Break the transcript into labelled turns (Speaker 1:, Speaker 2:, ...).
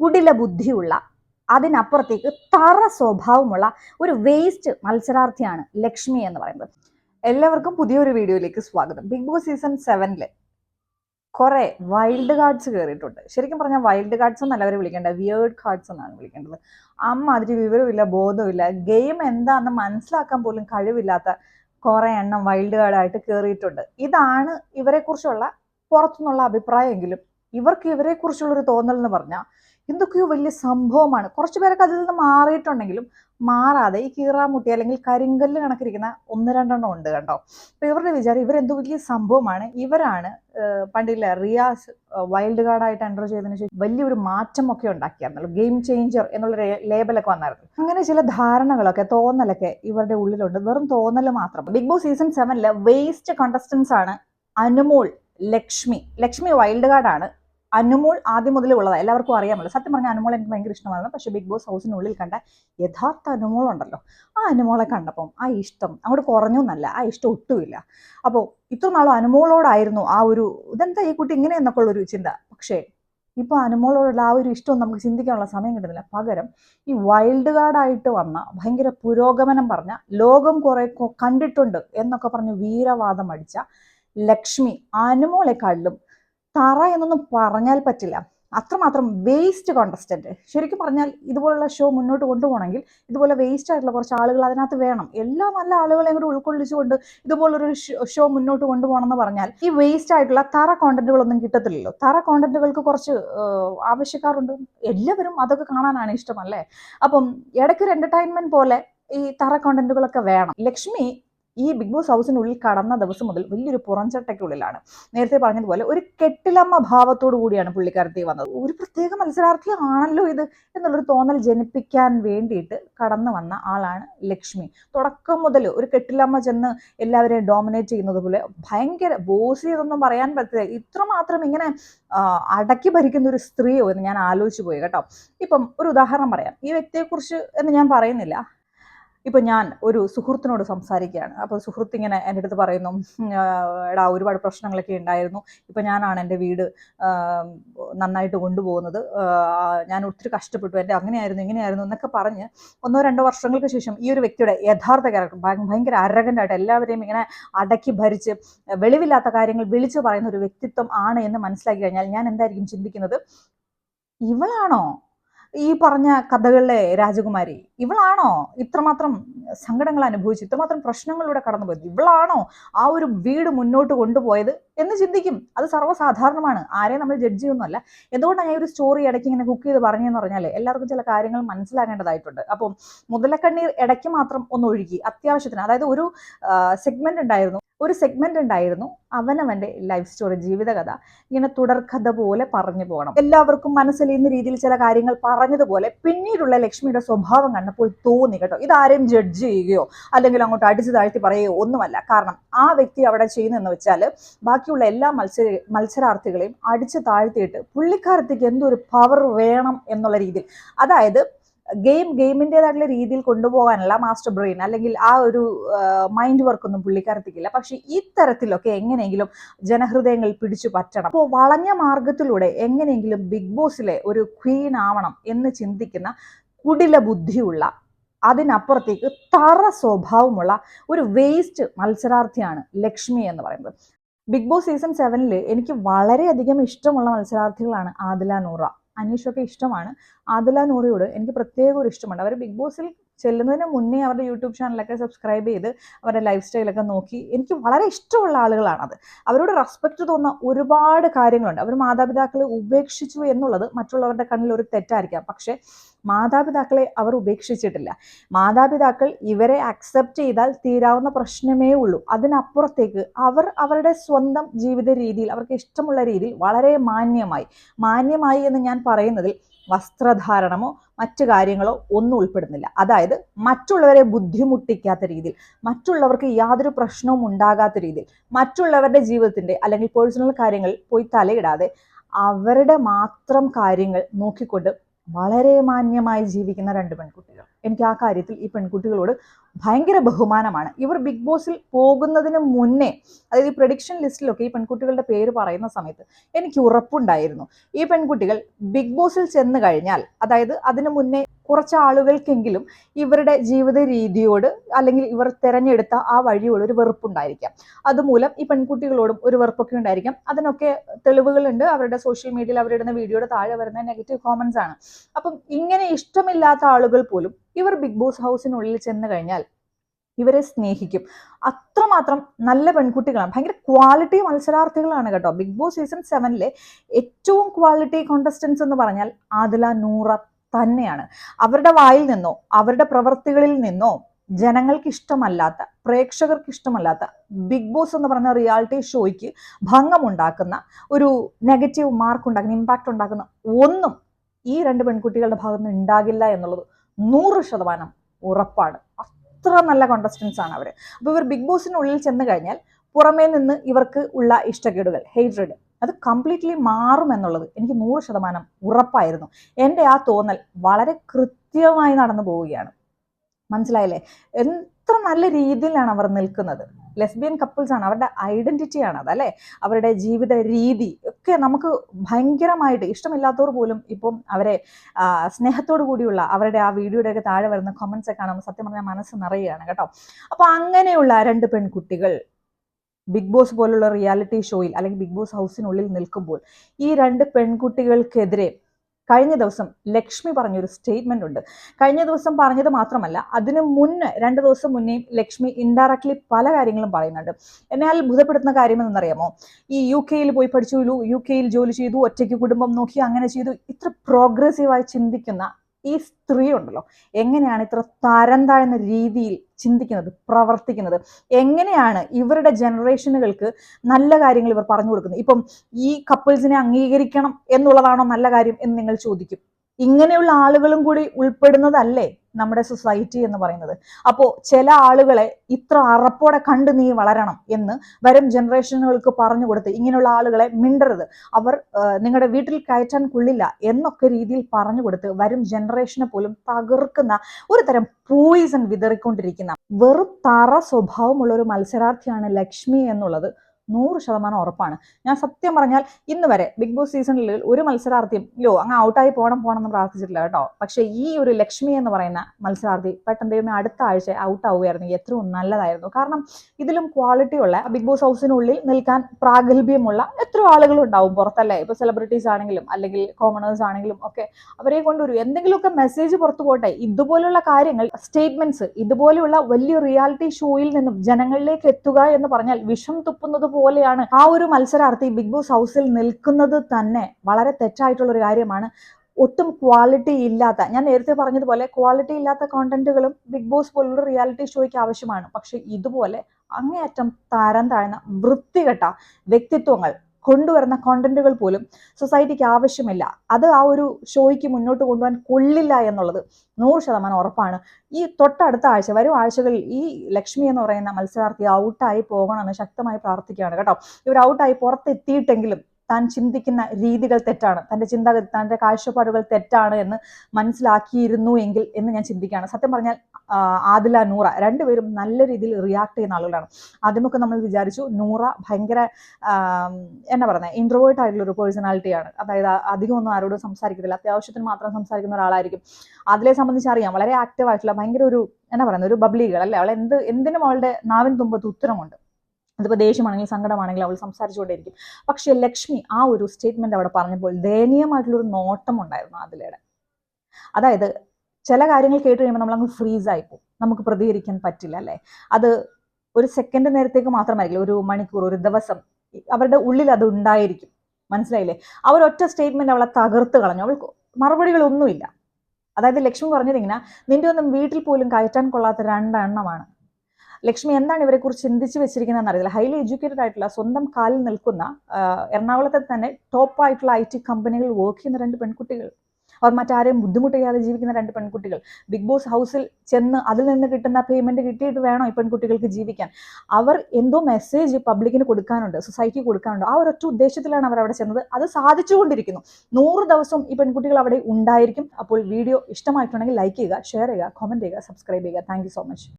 Speaker 1: കുടില ബുദ്ധിയുള്ള അതിനപ്പുറത്തേക്ക് തറ സ്വഭാവമുള്ള ഒരു വേസ്റ്റ് മത്സരാർത്ഥിയാണ് ലക്ഷ്മി എന്ന് പറയുന്നത്. എല്ലാവർക്കും പുതിയൊരു വീഡിയോയിലേക്ക് സ്വാഗതം. ബിഗ് ബോസ് സീസൺ സെവനിൽ കുറെ വൈൽഡ് കാർഡ്സ് കയറിയിട്ടുണ്ട് ശരിക്കും പറഞ്ഞാൽ വൈൽഡ് കാർഡ്സ് എന്നല്ല അവർ വിളിക്കേണ്ടത് വിയേർഡ് കാർഡ്സ് എന്നാണ് വിളിക്കേണ്ടത്. അമ്മ അതിന് വിവരമില്ല ബോധമില്ല ഗെയിം എന്താണെന്ന് മനസ്സിലാക്കാൻ പോലും കഴിവില്ലാത്ത കുറെ എണ്ണം വൈൽഡ് കാർഡായിട്ട് കയറിയിട്ടുണ്ട് ഇതാണ് ഇവരെക്കുറിച്ചുള്ള പുറത്തുനിന്നുള്ള അഭിപ്രായമെങ്കിലും ഇവർക്ക് ഇവരെക്കുറിച്ചുള്ള ഒരു തോന്നൽ എന്ന് പറഞ്ഞാൽ എന്തൊക്കെയോ വലിയ സംഭവമാണ്. കുറച്ച് പേരൊക്കെ അതിൽ നിന്ന് മാറിയിട്ടുണ്ടെങ്കിലും മാറാതെ ഈ കീറാമുട്ടി അല്ലെങ്കിൽ കരിങ്കല്ല് കണക്കിരിക്കുന്ന ഒന്ന് രണ്ടെണ്ണം ഉണ്ട് കേട്ടോ അപ്പൊ ഇവരുടെ വിചാരം ഇവരെന്തോ വലിയ സംഭവമാണ്. ഇവരാണ് പണ്ടില്ല റിയാസ് വൈൽഡ് കാർഡായിട്ട് എന്റർ ചെയ്തതിന് ശേഷം വലിയൊരു മാറ്റം ഒക്കെ ഉണ്ടാക്കിയായിരുന്നല്ലോ. ഗെയിം ചേഞ്ചർ എന്നുള്ള ലേബലൊക്കെ വന്നായിരുന്നു. അങ്ങനെ ചില ധാരണകളൊക്കെ തോന്നലൊക്കെ ഇവരുടെ ഉള്ളിലുണ്ട്. വെറും തോന്നൽ മാത്രം. ബിഗ് ബോസ് സീസൺ സെവനിലെ വേസ്റ്റ് കണ്ടസ്റ്റൻസ് ആണ് അനുമോൾ ലക്ഷ്മി. ലക്ഷ്മി വൈൽഡ് കാർഡാണ്. അനുമോൾ ആദ്യം മുതലേ ഉള്ളതാണ് എല്ലാവർക്കും അറിയാമല്ലോ. സത്യം പറഞ്ഞാൽ അനുമോൾ എനിക്ക് ഭയങ്കര ഇഷ്ടമായിരുന്നു. പക്ഷേ ബിഗ് ബോസ് ഹൗസിനുള്ളിൽ കണ്ട യഥാർത്ഥ അനുമോൾ ഉണ്ടല്ലോ ആ അനുമോളെ കണ്ടപ്പം ആ ഇഷ്ടം അങ്ങോട്ട് കുറഞ്ഞു എന്നല്ല ആ ഇഷ്ടം ഒട്ടുമില്ല. അപ്പോൾ ഇത്ര നാളും അനുമോളോടായിരുന്നു ആ ഒരു ഇതെന്താ ഈ കുട്ടി ഇങ്ങനെ എന്നൊക്കെ ഉള്ളൊരു ചിന്ത. പക്ഷേ ഇപ്പോൾ അനുമോളോടുള്ള ആ ഒരു ഇഷ്ടം നമുക്ക് ചിന്തിക്കാനുള്ള സമയം കിട്ടുന്നില്ല. പകരം ഈ വൈൽഡ് കാർഡായിട്ട് വന്ന ഭയങ്കര പുരോഗമനം പറഞ്ഞ ലോകം കുറേ കണ്ടിട്ടുണ്ട് എന്നൊക്കെ പറഞ്ഞ് വീരവാദം അടിച്ച ലക്ഷ്മി അനുമോളെക്കാളിലും തറ എന്നൊന്നും പറഞ്ഞാൽ പറ്റില്ല. അത്രമാത്രം വേസ്റ്റ് കോണ്ടസ്റ്റന്റ് ശരിക്കും പറഞ്ഞാൽ ഇതുപോലുള്ള ഷോ മുന്നോട്ട് കൊണ്ടുപോകണമെങ്കിൽ ഇതുപോലെ വേസ്റ്റ് ആയിട്ടുള്ള കുറച്ച് ആളുകൾ അതിനകത്ത് വേണം. എല്ലാ നല്ല ആളുകളെയും കൂടി ഉൾക്കൊള്ളിച്ചുകൊണ്ട് ഇതുപോലൊരു ഷോ മുന്നോട്ട് കൊണ്ടുപോകണം എന്ന് പറഞ്ഞാൽ ഈ വേസ്റ്റ് ആയിട്ടുള്ള തറ കോണ്ടന്റുകളൊന്നും കിട്ടത്തില്ലല്ലോ. തറ കോണ്ടന്റുകൾക്ക് കുറച്ച് ആവശ്യക്കാരുണ്ട്. എല്ലാവരും അതൊക്കെ കാണാനാണ് ഇഷ്ടമല്ലേ അപ്പം ഇടയ്ക്കൊരു എന്റർടൈൻമെന്റ് പോലെ ഈ തറ കോണ്ടന്റുകളൊക്കെ വേണം. ലക്ഷ്മി ഈ ബിഗ് ബോസ് ഹൗസിനുള്ളിൽ കടന്ന ദിവസം മുതൽ വലിയൊരു പുറംചട്ടയ്ക്കുള്ളിലാണ്. നേരത്തെ പറഞ്ഞതുപോലെ ഒരു കെട്ടിലമ്മ ഭാവത്തോടു കൂടിയാണ് പുള്ളിക്കാരത്തി വന്നത്. ഒരു പ്രത്യേക മത്സരാർത്ഥി ആണല്ലോ ഇത് എന്നുള്ളൊരു തോന്നൽ ജനിപ്പിക്കാൻ വേണ്ടിയിട്ട് കടന്നു വന്ന ആളാണ് ലക്ഷ്മി. തുടക്കം മുതൽ ഒരു കെട്ടിലമ്മ ചെന്ന് എല്ലാവരെയും ഡോമിനേറ്റ് ചെയ്യുന്നത് പോലെ ഭയങ്കര ബോസ് ചെയ്തൊന്നും പറയാൻ പറ്റില്ല ഇത്രമാത്രം ഇങ്ങനെ അടക്കി ഭരിക്കുന്ന ഒരു സ്ത്രീയോ എന്ന് ഞാൻ ആലോചിച്ചു പോയി കേട്ടോ. ഇപ്പം ഒരു ഉദാഹരണം പറയാം. ഈ വ്യക്തിയെക്കുറിച്ച് എന്ന് ഞാൻ പറയുന്നില്ല. ഇപ്പൊ ഞാൻ ഒരു സുഹൃത്തിനോട് സംസാരിക്കുകയാണ്. അപ്പോൾ സുഹൃത്ത് ഇങ്ങനെ എന്റെ അടുത്ത് പറയുന്നു എടാ ഒരുപാട് പ്രശ്നങ്ങളൊക്കെ ഉണ്ടായിരുന്നു. ഇപ്പൊ ഞാനാണ് എന്റെ വീട് നന്നായിട്ട് കൊണ്ടുപോകുന്നത്. ഞാൻ ഒത്തിരി കഷ്ടപ്പെട്ടു. എന്റെ അങ്ങനെയായിരുന്നു ഇങ്ങനെയായിരുന്നു എന്നൊക്കെ പറഞ്ഞ് ഒന്നോ രണ്ടോ വർഷങ്ങൾക്ക് ശേഷം ഈ ഒരു വ്യക്തിയുടെ യഥാർത്ഥ ക്യാരക്ടർ ഭയങ്കര അരകന്റായിട്ട് എല്ലാവരെയും ഇങ്ങനെ അടക്കി ഭരിച്ച് വെളിവില്ലാത്ത കാര്യങ്ങൾ വിളിച്ചു പറയുന്ന ഒരു വ്യക്തിത്വം ആണ് എന്ന് മനസ്സിലാക്കി കഴിഞ്ഞാൽ ഞാൻ എന്തായിരിക്കും ചിന്തിക്കുന്നത്? ഇവളാണോ? ഈ പറഞ്ഞ കഥകളിലെ രാജകുമാരി ഇവളാണോ ഇത്രമാത്രം സങ്കടങ്ങൾ അനുഭവിച്ചു ഇത്രമാത്രം പ്രശ്നങ്ങളിലൂടെ കടന്നുപോയത്? ഇവളാണോ ആ ഒരു വീട് മുന്നോട്ട് കൊണ്ടുപോയത് എന്ന് ചിന്തിക്കും. അത് സർവസാധാരണമാണ്. ആരെയും നമ്മൾ ജഡ്ജ് ചെയ്യുന്നല്ല എന്തുകൊണ്ടാണ് ഞാൻ ഒരു സ്റ്റോറി ഇടയ്ക്ക് ഇങ്ങനെ കുക്ക് ചെയ്ത് പറഞ്ഞതെന്ന് പറഞ്ഞാൽ എല്ലാവർക്കും ചില കാര്യങ്ങൾ മനസ്സിലാകേണ്ടതായിട്ടുണ്ട്. അപ്പം മുതലക്കണ്ണീർ ഇടയ്ക്ക് മാത്രം ഒന്ന് ഒഴുകി അത്യാവശ്യത്തിന് അതായത് ഒരു സെഗ്മെന്റ് ഉണ്ടായിരുന്നു. ഒരു സെഗ്മെന്റ് ഉണ്ടായിരുന്നു അവനവന്റെ ലൈഫ് സ്റ്റോറി ജീവിതകഥ. ഇങ്ങനെ തുടർക്കഥ പോലെ പറഞ്ഞു പോകണം. എല്ലാവർക്കും മനസ്സിലെയുന്ന രീതിയിൽ ചില കാര്യങ്ങൾ പറഞ്ഞതുപോലെ പിന്നീടുള്ള ലക്ഷ്മിയുടെ സ്വഭാവം കണ്ടപ്പോൾ തോന്നി കേട്ടോ. ഇതാരെയും ജഡ്ജ് ചെയ്യുകയോ അല്ലെങ്കിൽ അങ്ങോട്ട് അടിച്ചു താഴ്ത്തി പറയുകയോ ഒന്നുമല്ല. കാരണം ആ വ്യക്തി അവിടെ ചെയ്യുന്നതെന്ന് വെച്ചാൽ ബാക്കിയുള്ള എല്ലാ മത്സര മത്സരാർത്ഥികളെയും അടിച്ചു താഴ്ത്തിയിട്ട് പുള്ളിക്കാരത്തേക്ക് എന്തൊരു പവർ വേണം എന്നുള്ള രീതിയിൽ. അതായത് ഗെയിം ഗെയിമിന്റെതായിട്ടുള്ള രീതിയിൽ കൊണ്ടുപോകാനല്ല മാസ്റ്റർ ബ്രെയിൻ അല്ലെങ്കിൽ ആ ഒരു മൈൻഡ് വർക്കൊന്നും പുള്ളിക്കാരത്തിക്കില്ല. പക്ഷേ ഈ തരത്തിലൊക്കെ എങ്ങനെയെങ്കിലും ജനഹൃദയങ്ങൾ പിടിച്ചു പറ്റണം. അപ്പോൾ വളഞ്ഞ മാർഗത്തിലൂടെ എങ്ങനെയെങ്കിലും ബിഗ് ബോസിലെ ഒരു ക്വീൻ ആവണം എന്ന് ചിന്തിക്കുന്ന കുടില ബുദ്ധിയുള്ള അതിനപ്പുറത്തേക്ക് തറ സ്വഭാവമുള്ള ഒരു വേസ്റ്റ് മത്സരാർത്ഥിയാണ് ലക്ഷ്മി എന്ന് പറയുന്നത്. ബിഗ് ബോസ് സീസൺ സെവനിൽ എനിക്ക് വളരെയധികം ഇഷ്ടമുള്ള മത്സരാർത്ഥികളാണ് ആദില നൂറ. അനീഷൊക്കെ ഇഷ്ടമാണ്. ആദില നൂറിയോട് എനിക്ക് പ്രത്യേക ഒരു ഇഷ്ടമുണ്ട്. അവർ ബിഗ് ബോസിൽ ചെല്ലുന്നതിന് മുന്നേ അവരുടെ യൂട്യൂബ് ചാനലൊക്കെ സബ്സ്ക്രൈബ് ചെയ്ത് അവരുടെ ലൈഫ് സ്റ്റൈലൊക്കെ നോക്കി എനിക്ക് വളരെ ഇഷ്ടമുള്ള ആളുകളാണത്. അവരോട് റെസ്പെക്റ്റ് തോന്നുന്ന ഒരുപാട് കാര്യങ്ങളുണ്ട്. അവർ മാതാപിതാക്കളെ ഉപേക്ഷിച്ചു എന്നുള്ളത് മറ്റുള്ളവരുടെ കണ്ണിൽ ഒരു തെറ്റായിരിക്കാം. പക്ഷേ മാതാപിതാക്കളെ അവർ ഉപേക്ഷിച്ചിട്ടില്ല. മാതാപിതാക്കൾ ഇവരെ അക്സെപ്റ്റ് ചെയ്താൽ തീരാവുന്ന പ്രശ്നമേ ഉള്ളൂ. അതിനപ്പുറത്തേക്ക് അവർ അവരുടെ സ്വന്തം ജീവിത രീതിയിൽ അവർക്ക് ഇഷ്ടമുള്ള രീതിയിൽ വളരെ മാന്യമായി മാന്യമായി എന്ന് ഞാൻ പറയുന്നതിൽ വസ്ത്രധാരണമോ മറ്റു കാര്യങ്ങളോ ഒന്നും ഉൾപ്പെടുന്നില്ല. അതായത് മറ്റുള്ളവരെ ബുദ്ധിമുട്ടിക്കാത്ത രീതിയിൽ മറ്റുള്ളവർക്ക് യാതൊരു പ്രശ്നവും ഉണ്ടാകാത്ത രീതിയിൽ മറ്റുള്ളവരുടെ ജീവിതത്തിന്റെ അല്ലെങ്കിൽ പേഴ്സണൽ കാര്യങ്ങൾ പോയി തലയിടാതെ അവരുടെ മാത്രം കാര്യങ്ങൾ നോക്കിക്കൊണ്ട് വളരെ മാന്യമായി ജീവിക്കുന്ന രണ്ട് പെൺകുട്ടികൾ. എനിക്ക് ആ കാര്യത്തിൽ ഈ പെൺകുട്ടികളോട് ഭയങ്കര ബഹുമാനമാണ്. ഇവർ ബിഗ് ബോസിൽ പോകുന്നതിന് മുന്നേ അതായത് ഈ പ്രഡിക്ഷൻ ലിസ്റ്റിലൊക്കെ ഈ പെൺകുട്ടികളുടെ പേര് പറയുന്ന സമയത്ത് എനിക്ക് ഉറപ്പുണ്ടായിരുന്നു. ഈ പെൺകുട്ടികൾ ബിഗ് ബോസിൽ ചെന്ന് കഴിഞ്ഞാൽ അതായത് അതിനു മുന്നേ കുറച്ച് ആളുകൾക്കെങ്കിലും ഇവരുടെ ജീവിത രീതിയോട് അല്ലെങ്കിൽ ഇവർ തിരഞ്ഞെടുത്ത ആ വഴിയോട് ഒരു വെറുപ്പുണ്ടായിരിക്കാം. അതുമൂലം ഈ പെൺകുട്ടികളോടും ഒരു വെറുപ്പൊക്കെ ഉണ്ടായിരിക്കാം. അതിനൊക്കെ തെളിവുകളുണ്ട്. അവരുടെ സോഷ്യൽ മീഡിയയിൽ അവരിടുന്ന വീഡിയോയുടെ താഴെ വരുന്ന നെഗറ്റീവ് കോമൻസ് ആണ്. അപ്പം ഇങ്ങനെ ഇഷ്ടമില്ലാത്ത ആളുകൾ പോലും ഇവർ ബിഗ് ബോസ് ഹൗസിനുള്ളിൽ ചെന്ന് കഴിഞ്ഞാൽ ഇവരെ സ്നേഹിക്കും. അത്രമാത്രം നല്ല പെൺകുട്ടികളാണ്. ഭയങ്കര ക്വാളിറ്റി മത്സരാർത്ഥികളാണ് കേട്ടോ. ബിഗ് ബോസ് സീസൺ സെവനിലെ ഏറ്റവും ക്വാളിറ്റി കോണ്ടസ്റ്റൻസ് എന്ന് പറഞ്ഞാൽ ആദില നൂറ തന്നെയാണ്. അവരുടെ വായിൽ നിന്നോ അവരുടെ പ്രവൃത്തികളിൽ നിന്നോ ജനങ്ങൾക്ക് ഇഷ്ടമല്ലാത്ത പ്രേക്ഷകർക്ക് ഇഷ്ടമല്ലാത്ത ബിഗ് ബോസ് എന്ന് പറഞ്ഞ റിയാലിറ്റി ഷോയ്ക്ക് ഭംഗമുണ്ടാക്കുന്ന ഒരു നെഗറ്റീവ് മാർക്ക് ഉണ്ടാക്കുന്ന ഇമ്പാക്റ്റ് ഉണ്ടാക്കുന്ന ഒന്നും ഈ രണ്ട് പെൺകുട്ടികളുടെ ഭാഗത്ത് നിന്ന് ഉണ്ടാകില്ല എന്നുള്ളത് നൂറ് ശതമാനം ഉറപ്പാണ്. അത്ര നല്ല കോണ്ടസ്റ്റൻസ് ആണ് അവർ അപ്പോൾ ഇവർ ബിഗ് ബോസിനുള്ളിൽ ചെന്ന് കഴിഞ്ഞാൽ പുറമേ നിന്ന് ഇവർക്ക് ഉള്ള ഇഷ്ടക്കേടുകൾ ഹെയ്റ്റ്രഡ് അത് കംപ്ലീറ്റ്ലി മാറും എന്നുള്ളത് എനിക്ക് നൂറ് ശതമാനം ഉറപ്പായിരുന്നു. എന്റെ ആ തോന്നൽ വളരെ കൃത്യമായി നടന്നു പോവുകയാണ്. മനസ്സിലായില്ലേ? എത്ര നല്ല രീതിയിലാണ് അവർ നിൽക്കുന്നത്. ലെസ്ബിയൻ കപ്പിൾസ് ആണ് അവരുടെ ഐഡന്റിറ്റി ആണ് അല്ലേ? അവരുടെ ജീവിത രീതി ഒക്കെ നമുക്ക് ഭയങ്കരമായിട്ട് ഇഷ്ടമില്ലാത്തവർ പോലും ഇപ്പം അവരെ സ്നേഹത്തോടു കൂടിയുള്ള അവരുടെ ആ വീഡിയോയുടെ ഒക്കെ താഴെ വരുന്ന കമന്റ്സ് ഒക്കെ കാണുമ്പോൾ സത്യം പറഞ്ഞാൽ മനസ്സ് നിറയുകയാണ് കേട്ടോ. അപ്പൊ അങ്ങനെയുള്ള രണ്ട് പെൺകുട്ടികൾ ബിഗ് ബോസ് പോലുള്ള റിയാലിറ്റി ഷോയിൽ അല്ലെങ്കിൽ ബിഗ് ബോസ് ഹൗസിനുള്ളിൽ നിൽക്കുമ്പോൾ ഈ രണ്ട് പെൺകുട്ടികൾക്കെതിരെ കഴിഞ്ഞ ദിവസം ലക്ഷ്മി പറഞ്ഞൊരു സ്റ്റേറ്റ്മെന്റ് ഉണ്ട്. കഴിഞ്ഞ ദിവസം പറഞ്ഞത് മാത്രമല്ല അതിനു മുന്നേ രണ്ട് ദിവസം മുന്നേയും ലക്ഷ്മി ഇൻഡയറക്ട്ലി പല കാര്യങ്ങളും പറയുന്നുണ്ട്. എന്നെ അത്ഭുതപ്പെടുത്തുന്ന കാര്യം എന്നറിയാമോ ഈ യു കെയിൽ പോയി പഠിച്ചു യു കെയിൽ ജോലി ചെയ്തു ഒറ്റയ്ക്ക് കുടുംബം നോക്കി അങ്ങനെ ചെയ്തു ഇത്ര പ്രോഗ്രസീവായി ചിന്തിക്കുന്ന ഈ സ്ത്രീ ഉണ്ടല്ലോ എങ്ങനെയാണ് ഇത്ര തരം താഴ്ന്ന രീതിയിൽ ചിന്തിക്കുന്നത് പ്രവർത്തിക്കുന്നത്? എങ്ങനെയാണ് ഇവരുടെ ജനറേഷനുകൾക്ക് നല്ല കാര്യങ്ങൾ ഇവർ പറഞ്ഞു കൊടുക്കുന്നത്? ഇപ്പം ഈ കപ്പിൾസിനെ അംഗീകരിക്കണം എന്നുള്ളതാണോ നല്ല കാര്യം എന്ന് നിങ്ങൾ ചോദിക്കും. ഇങ്ങനെയുള്ള ആളുകളും കൂടി ഉൾപ്പെടുന്നതല്ലേ നമ്മുടെ സൊസൈറ്റി എന്ന് പറയുന്നത്. അപ്പോൾ ചില ആളുകളെ ഇത്ര അറപ്പോടെ കണ്ട് നീ വളരണം എന്ന് വരും ജനറേഷനുകൾക്ക് പറഞ്ഞു കൊടുത്ത് ഇങ്ങനെയുള്ള ആളുകളെ മിണ്ടരുത്. അവർ നിങ്ങളുടെ വീട്ടിൽ കയറ്റാൻ കൊള്ളില്ല എന്നൊക്കെ രീതിയിൽ പറഞ്ഞു കൊടുത്ത് വരും ജനറേഷനെ പോലും തകർക്കുന്ന ഒരു തരം പോയിസൺ വിതറിക്കൊണ്ടിരിക്കുന്ന വെറും തറ സ്വഭാവമുള്ള ഒരു മത്സരാർത്ഥിയാണ് ലക്ഷ്മി എന്നുള്ളത്. നൂറ് ശതമാനം ഉറപ്പാണ്. ഞാൻ സത്യം പറഞ്ഞാൽ ഇന്ന് വരെ ബിഗ് ബോസ് സീസണിൽ ഒരു മത്സരാർത്ഥിയും യോ അങ്ങ് ഔട്ടായി പോകണം പോകണം എന്ന് പ്രാർത്ഥിച്ചിട്ടില്ല കേട്ടോ. പക്ഷെ ഈ ഒരു ലക്ഷ്മി എന്ന് പറയുന്ന മത്സരാർത്ഥി പെട്ടെന്ന് ദൈവമേ അടുത്ത ആഴ്ച ഔട്ട് ആവുകയായിരുന്നു. എത്രയും നല്ലതായിരുന്നു. കാരണം ഇതിലും ക്വാളിറ്റി ഉള്ള ബിഗ് ബോസ് ഹൗസിനുള്ളിൽ നിൽക്കാൻ പ്രാഗൽഭ്യമുള്ള എത്രയോ ആളുകൾ ഉണ്ടാവും പുറത്തല്ലേ? ഇപ്പൊ സെലിബ്രിറ്റീസ് ആണെങ്കിലും അല്ലെങ്കിൽ കോമണേഴ്സ് ആണെങ്കിലും ഒക്കെ അവരെ കൊണ്ടൊരു എന്തെങ്കിലുമൊക്കെ മെസ്സേജ് പുറത്തു പോട്ടെ. ഇതുപോലുള്ള കാര്യങ്ങൾ സ്റ്റേറ്റ്മെന്റ്സ് ഇതുപോലെയുള്ള വലിയ റിയാലിറ്റി ഷോയിൽ നിന്നും ജനങ്ങളിലേക്ക് എത്തുക എന്ന് പറഞ്ഞാൽ വിഷം തുപ്പുന്നത് പോലെയാണ് ആ ഒരു മത്സരാർത്ഥി ബിഗ് ബോസ് ഹൗസിൽ നിൽക്കുന്നത് തന്നെ. വളരെ തെറ്റായിട്ടുള്ള ഒരു കാര്യമാണ്. ഒട്ടും ക്വാളിറ്റി ഇല്ലാത്ത ഞാൻ നേരത്തെ പറഞ്ഞതുപോലെ ക്വാളിറ്റി ഇല്ലാത്ത കോണ്ടന്റുകളും ബിഗ് ബോസ് പോലുള്ള റിയാലിറ്റി ഷോയ്ക്ക് ആവശ്യമാണ്. പക്ഷെ ഇതുപോലെ അങ്ങേയറ്റം തരം താഴ്ന്ന വൃത്തികെട്ട വ്യക്തിത്വങ്ങൾ കൊണ്ടുവരുന്ന കോണ്ടന്റുകൾ പോലും സൊസൈറ്റിക്ക് ആവശ്യമില്ല. അത് ആ ഒരു ഷോയ്ക്ക് മുന്നോട്ട് കൊണ്ടുപോകാൻ കൊള്ളില്ല എന്നുള്ളത് നൂറ് ശതമാനം ഉറപ്പാണ്. ഈ തൊട്ടടുത്ത ആഴ്ച വരും ആഴ്ചകളിൽ ഈ ലക്ഷ്മി എന്ന് പറയുന്ന മത്സരാർത്ഥി ഔട്ടായി പോകണമെന്ന് ശക്തമായി പ്രാർത്ഥിക്കുകയാണ് കേട്ടോ. ഇവർ ഔട്ടായി പുറത്തെത്തിയിട്ടെങ്കിലും താൻ ചിന്തിക്കുന്ന രീതികൾ തെറ്റാണ്. തന്റെ ചിന്താഗതി തന്റെ കാഴ്ചപ്പാടുകൾ തെറ്റാണ് എന്ന് മനസ്സിലാക്കിയിരുന്നു എങ്കിൽ എന്ന് ഞാൻ ചിന്തിക്കുകയാണ്. സത്യം പറഞ്ഞാൽ ആദില നൂറ രണ്ടുപേരും നല്ല രീതിയിൽ റിയാക്ട് ചെയ്യുന്ന ആളുകളാണ്. ആദ്യമൊക്കെ നമ്മൾ വിചാരിച്ചു നൂറ ഭയങ്കര എന്നാ പറയുന്നത് ഇൻട്രോവേർട്ട് ആയിട്ടുള്ള ഒരു പേഴ്സണാലിറ്റിയാണ് അതായത് അധികം ഒന്നും ആരോടും സംസാരിക്കത്തില്ല. അത്യാവശ്യത്തിന് മാത്രം സംസാരിക്കുന്ന ഒരാളായിരിക്കും. അതിലെ സംബന്ധിച്ച് അറിയാം വളരെ ആക്റ്റീവ് ആയിട്ടുള്ള ഭയങ്കര ഒരു എന്നാ പറയുന്നത് ഒരു ബബ്ലികൾ അല്ലേ? അവൾ എന്ത് എന്തിനും അവളുടെ നാവിൻ തുമ്പത്ത് ഉത്തരമുണ്ട്. അതിപ്പോൾ ദേഷ്യമാണെങ്കിലും സങ്കടമാണെങ്കിലും അവൾ സംസാരിച്ചുകൊണ്ടേയിരിക്കും. പക്ഷേ ലക്ഷ്മി ആ ഒരു സ്റ്റേറ്റ്മെന്റ് അവിടെ പറഞ്ഞപ്പോൾ ദയനീയമായിട്ടുള്ളൊരു നോട്ടം ഉണ്ടായിരുന്നു അതിലേടെ അതായത് ചില കാര്യങ്ങൾ കേട്ട് കഴിയുമ്പോൾ നമ്മൾ അങ്ങ് ഫ്രീസ് ആയിപ്പോവും നമുക്ക് പ്രതികരിക്കാൻ പറ്റില്ല അല്ലേ? അത് ഒരു സെക്കൻഡ് നേരത്തേക്ക് മാത്രമായിരിക്കില്ല. ഒരു മണിക്കൂർ ഒരു ദിവസം. അവരുടെ ഉള്ളിൽ അത് ഉണ്ടായിരിക്കും. മനസ്സിലായില്ലേ? ആ ഒരു സ്റ്റേറ്റ്മെന്റ് അവളെ തകർത്ത് കളഞ്ഞു. അവൾക്ക് മറുപടികളൊന്നുമില്ല. അതായത് ലക്ഷ്മി പറഞ്ഞത് ഇങ്ങനെ നിന്റെ ഒന്നും വീട്ടിൽ പോലും കയറ്റാൻ കൊള്ളാത്ത രണ്ടെണ്ണമാണ്. ലക്ഷ്മി എന്താണ് ഇവരെ കുറിച്ച് ചിന്തിച്ച് വെച്ചിരിക്കുന്നതെന്ന് അറിയില്ല ഹൈലി എഡ്യൂക്കേറ്റഡ് ആയിട്ടുള്ള സ്വന്തം കാലിൽ നിൽക്കുന്ന എറണാകുളത്തെ തന്നെ ടോപ്പ് ആയിട്ടുള്ള ഐ ടി കമ്പനികളിൽ വർക്ക് ചെയ്യുന്ന രണ്ട് പെൺകുട്ടികൾ. അവർ മറ്റാരെയും ബുദ്ധിമുട്ട് ചെയ്യാതെ ജീവിക്കുന്ന രണ്ട് പെൺകുട്ടികൾ. ബിഗ് ബോസ് ഹൗസിൽ ചെന്ന് അതിൽ നിന്ന് കിട്ടുന്ന പേയ്മെന്റ് കിട്ടിയിട്ട് വേണം ഈ പെൺകുട്ടികൾക്ക് ജീവിക്കാൻ? അവർ എന്തോ മെസ്സേജ് പബ്ലിക്കിന് കൊടുക്കാനുണ്ട് സൊസൈറ്റി കൊടുക്കാനുണ്ട്. ആ ഒരൊറ്റ ഉദ്ദേശത്തിലാണ് അവർ അവിടെ ചെന്നത്. അത് സാധിച്ചുകൊണ്ടിരിക്കുന്നു. നൂറ് ദിവസം ഈ പെൺകുട്ടികൾ അവിടെ ഉണ്ടായിരിക്കും. അപ്പോൾ വീഡിയോ ഇഷ്ടമായിട്ടുണ്ടെങ്കിൽ ലൈക്ക് ചെയ്യുക ഷെയർ ചെയ്യുക കമന്റ് ചെയ്യുക സബ്സ്ക്രൈബ് ചെയ്യുക. Thank so much